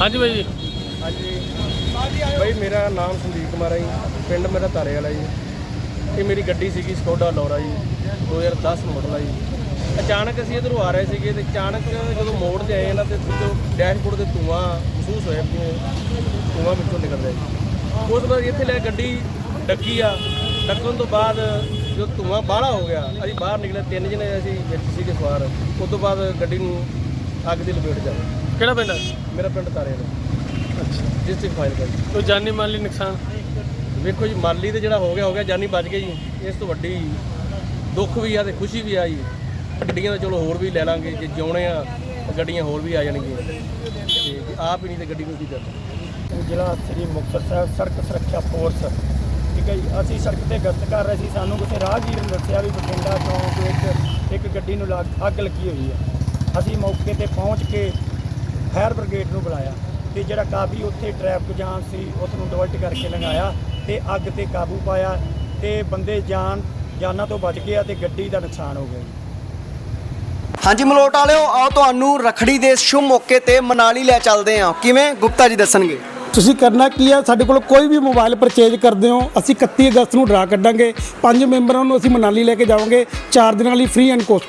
ਹਾਂਜੀ ਬਾਈ ਜੀ। ਹਾਂਜੀ। ਬਾਈ, ਮੇਰਾ ਨਾਮ ਸੰਦੀਪ ਕੁਮਾਰ ਹੈ ਜੀ। ਪਿੰਡ ਮੇਰਾ ਤਾਰੇ ਵਾਲਾ ਜੀ। ਇਹ ਮੇਰੀ ਗੱਡੀ ਸੀਗੀ ਸਕੋਡਾ ਲੋਰਾ ਜੀ। 2010 ਮਾਡਲ ਆ ਜੀ। ਅਚਾਨਕ ਅਸੀਂ ਇਧਰੋਂ ਆ ਰਹੇ ਸੀਗੇ ਤੇ ਅਚਾਨਕ ਜਦੋਂ ਮੋੜ ਤੇ ਆਏ ਨਾ ਤੇ ਜੋ ਡੈਸ਼ਬੋਰਡ ਤੇ ਧੂਆਂ ਮਹਿਸੂਸ ਹੋਇਆ ਕਿ ਧੂਆਂ ਵਿੱਚੋਂ ਨਿਕਲ ਰਿਹਾ ਜੀ। ਉਸ ਤੋਂ ਬਾਅਦ ਇੱਥੇ ਲੈ ਕੇ ਗੱਡੀ ਡੱਕੀ ਆ। ਡੱਕਣ ਤੋਂ ਬਾਅਦ ਜੋ ਧੂਆਂ ਬਾਹਲਾ ਹੋ ਗਿਆ। ਅਸੀਂ ਬਾਹਰ ਨਿਕਲੇ, ਤਿੰਨ ਜਣੇ ਅਸੀਂ ਵਿੱਚ ਸੀਗੇ ਸਵਾਰ। ਉਸ ਤੋਂ ਬਾਅਦ ਗੱਡੀ ਨੂੰ ਅੱਗ ਦੀ ਲਪੇਟ ਜਾ ਕਿਹੜਾ ਪਿੰਡ ਹੈ? ਮੇਰਾ ਪਿੰਡ ਤਾਰੇ ਵਾਲਾ। ਅੱਛਾ। ਡਿਸਟ੍ਰਿਕਟ ਫਾਈਲ ਜੀ। ਕੋਈ ਜਾਨੀ ਮਾਲੀ ਨੁਕਸਾਨ? ਵੇਖੋ ਜੀ ਮਾਲੀ ਤੇ ਜਿਹੜਾ ਹੋ ਗਿਆ ਹੋ ਗਿਆ ਜਾਨੀ ਬਚ ਗਈ ਜੀ। ਇਸ ਤੋਂ ਵੱਡੀ ਦੁੱਖ ਵੀ ਆ ਤੇ ਖੁਸ਼ੀ ਵੀ ਆ ਜੀ। ਗੱਡੀਆਂ ਤਾਂ ਚਲੋ ਹੋਰ ਵੀ ਲੈ ਲਾਂਗੇ ਜੇ ਜਿਉਣੇ ਆ ਤਾਂ ਗੱਡੀਆਂ ਹੋਰ ਵੀ ਆ ਜਾਣਗੀਆਂ। ਤੇ ਜੇ ਆਪ ਹੀ ਨਹੀਂ ਤੇ ਗੱਡੀ ਨੂੰ ਕੀ ਕਰਨਾ? ਜ਼ਿਲ੍ਹਾ ਸ੍ਰੀ ਮੁਕਤਸਰ ਸਾਹਿਬ ਸੜਕ ਸੁਰੱਖਿਆ ਫੋਰਸ ਠੀਕ ਹੈ ਜੀ ਅਸੀਂ ਸੜਕ ਤੇ ਗਸ਼ਤ ਕਰ ਰਹੇ ਸੀ। ਸਾਨੂੰ ਕਿਸੇ ਰਾਹਗੀਰ ਨੇ ਦੱਸਿਆ ਵੀ ਬਠਿੰਡਾ ਚੌਂਕ ਵਿੱਚ ਇੱਕ ਗੱਡੀ ਨੂੰ ਲੱਗ- ਅੱਗ ਲੱਗੀ ਹੋਈ ਹੈ। ਅਸੀਂ ਮੌਕੇ ਤੇ ਪਹੁੰਚ ਕੇ ਫਾਇਰ ਬ੍ਰਿਗੇਡ ਨੂੰ ਬੁਲਾਇਆ ਤੇ ਜਿਹੜਾ ਕਾਫੀ ਉੱਥੇ ਟ੍ਰੈਫਿਕ ਜਾਮ ਸੀ ਉਸ ਨੂੰ ਡਿਵਰਟ ਕਰਕੇ ਲੰਘਾਇਆ ਤੇ ਅੱਗ ਤੇ ਕਾਬੂ ਪਾਇਆ ਤੇ ਬੰਦੇ ਜਾਨ ਜਾਨਾਂ ਤੋਂ ਬਚ ਗਏ ਤੇ ਗੱਡੀ ਦਾ ਨੁਕਸਾਨ ਹੋ ਗਿਆ ਹਾਂਜੀ ਮਲੋਟ ਵਾਲਿਓ ਆਓ ਤੁਹਾਨੂੰ ਰਖੜੀ ਦੇ ਸ਼ੁਭ ਮੌਕੇ ਤੇ ਮਨਾਲੀ ਲੈ ਚੱਲਦੇ ਹਾਂ। ਕਿਵੇਂ? ਗੁਪਤਾ ਜੀ ਦੱਸਣਗੇ। ਤੁਸੀਂ ਕਰਨਾ ਕੀ ਆ? ਸਾਡੇ ਕੋਲ ਕੋਈ ਵੀ ਮੋਬਾਈਲ ਪਰਚੇਜ ਕਰਦੇ ਹੋ ਅਸੀਂ 31 ਅਗਸਤ ਨੂੰ ਡਰਾ ਕੱਢਾਂਗੇ। ਪੰਜ ਮੈਂਬਰਾਂ ਨੂੰ ਅਸੀਂ ਮਨਾਲੀ ਲੈ ਕੇ ਜਾਵਾਂਗੇ। 4 ਦਿਨਾਂ ਲਈ ਫ੍ਰੀ ਐਂਡ ਕੋਸਟ